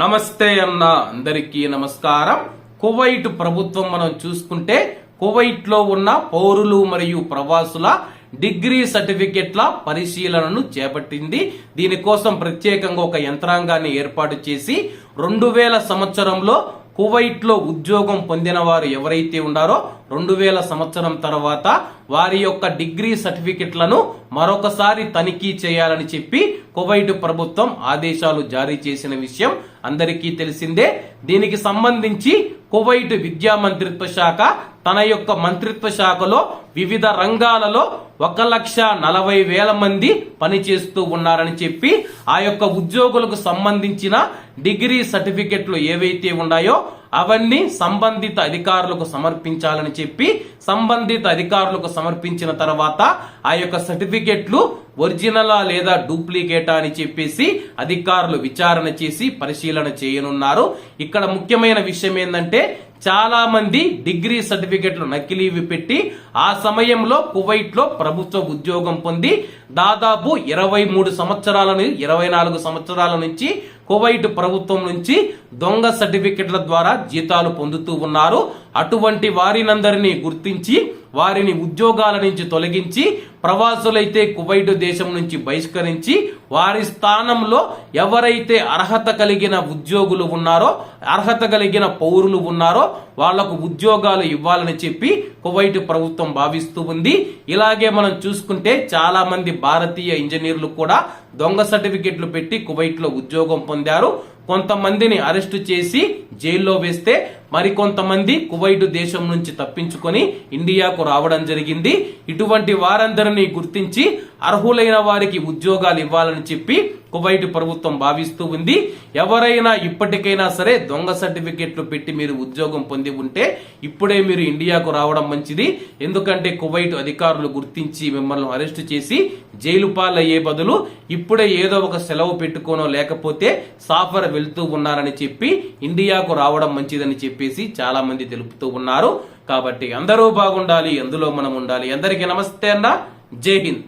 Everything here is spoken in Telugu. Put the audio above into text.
నమస్తే అన్న అందరికీ నమస్కారం. కువైట్ ప్రభుత్వం మనం చూసుకుంటే కువైట్లో ఉన్న పౌరులు మరియు ప్రవాసుల డిగ్రీ సర్టిఫికెట్ల పరిశీలనను చేపట్టింది. దీనికోసం ప్రత్యేకంగా ఒక యంత్రాంగాన్ని ఏర్పాటు చేసి రెండు వేల సంవత్సరంలో కువైట్లో ఉద్యోగం పొందిన వారు ఎవరైతే ఉన్నారో రెండు వేల సంవత్సరం తర్వాత వారి యొక్క డిగ్రీ సర్టిఫికెట్లను మరొకసారి తనిఖీ చేయాలని చెప్పి కువైట్ ప్రభుత్వం ఆదేశాలు జారీ చేసిన విషయం అందరికీ తెలిసిందే. దీనికి సంబంధించి కువైట్ విద్యా మంత్రిత్వ శాఖ తన యొక్క మంత్రిత్వ శాఖలో వివిధ రంగాలలో ఒక లక్ష నలభై వేల మంది పనిచేస్తూ ఉన్నారని చెప్పి ఆ యొక్క ఉద్యోగులకు సంబంధించిన డిగ్రీ సర్టిఫికెట్లు ఏవైతే ఉన్నాయో అవన్నీ సంబంధిత అధికారులకు సమర్పించాలని చెప్పి సంబంధిత అధికారులకు సమర్పించిన తర్వాత ఆ యొక్క సర్టిఫికెట్లు ఒరిజినలా లేదా డూప్లికేటా అని చెప్పేసి అధికారులు విచారణ చేసి పరిశీలన చేయనున్నారు. ఇక్కడ ముఖ్యమైన విషయం ఏంటంటే చాలా మంది డిగ్రీ సర్టిఫికెట్లు నకిలీవి పెట్టి ఆ సమయంలో కువైట్లో ప్రభుత్వ ఉద్యోగం పొంది దాదాపు ఇరవై మూడు సంవత్సరాల ఇరవై నాలుగు సంవత్సరాల నుంచి కువైట్ ప్రభుత్వం నుంచి దొంగ సర్టిఫికెట్ల ద్వారా జీతాలు పొందుతూ ఉన్నారు. అటువంటి వారినందరినీ గుర్తించి వారిని ఉద్యోగాల నుంచి తొలగించి ప్రవాసులైతే కువైట్ దేశం నుంచి బహిష్కరించి వారి స్థానంలో ఎవరైతే అర్హత కలిగిన ఉద్యోగులు ఉన్నారో అర్హత కలిగిన పౌరులు ఉన్నారో వాళ్ళకు ఉద్యోగాలు ఇవ్వాలని చెప్పి కువైట్ ప్రభుత్వం భావిస్తూ ఉంది. ఇలాగే మనం చూసుకుంటే చాలా మంది భారతీయ ఇంజనీర్లు కూడా దొంగ సర్టిఫికెట్లు పెట్టి కువైట్లో ఉద్యోగం పొందారు. కొంతమందిని అరెస్ట్ చేసి జైల్లో వేస్తే మరికొంతమంది కువైట్ దేశం నుంచి తప్పించుకొని ఇండియాకు రావడం జరిగింది. ఇటువంటి వారందరినీ గుర్తించి అర్హులైన వారికి ఉద్యోగాలు ఇవ్వాలని చెప్పి కువైట్ ప్రభుత్వం భావిస్తూ ఉంది. ఎవరైనా ఇప్పటికైనా సరే దొంగ సర్టిఫికెట్లు పెట్టి మీరు ఉద్యోగం పొంది ఉంటే ఇప్పుడే మీరు ఇండియాకు రావడం మంచిది. ఎందుకంటే కువైట్ అధికారులు గుర్తించి మిమ్మల్ని అరెస్ట్ చేసి జైలు పాలయ్యే బదులు ఇప్పుడే ఏదో ఒక సెలవు పెట్టుకోనో లేకపోతే సాఫర్ వెళ్తూ ఉన్నారని చెప్పి ఇండియాకు రావడం మంచిదని చెప్పి చెప్పేసి చాలా మంది తెలుపుతూ ఉన్నారు. కాబట్టి అందరూ బాగుండాలి అందులో మనం ఉండాలి. అందరికీ నమస్తే అన్న. జై హింద్.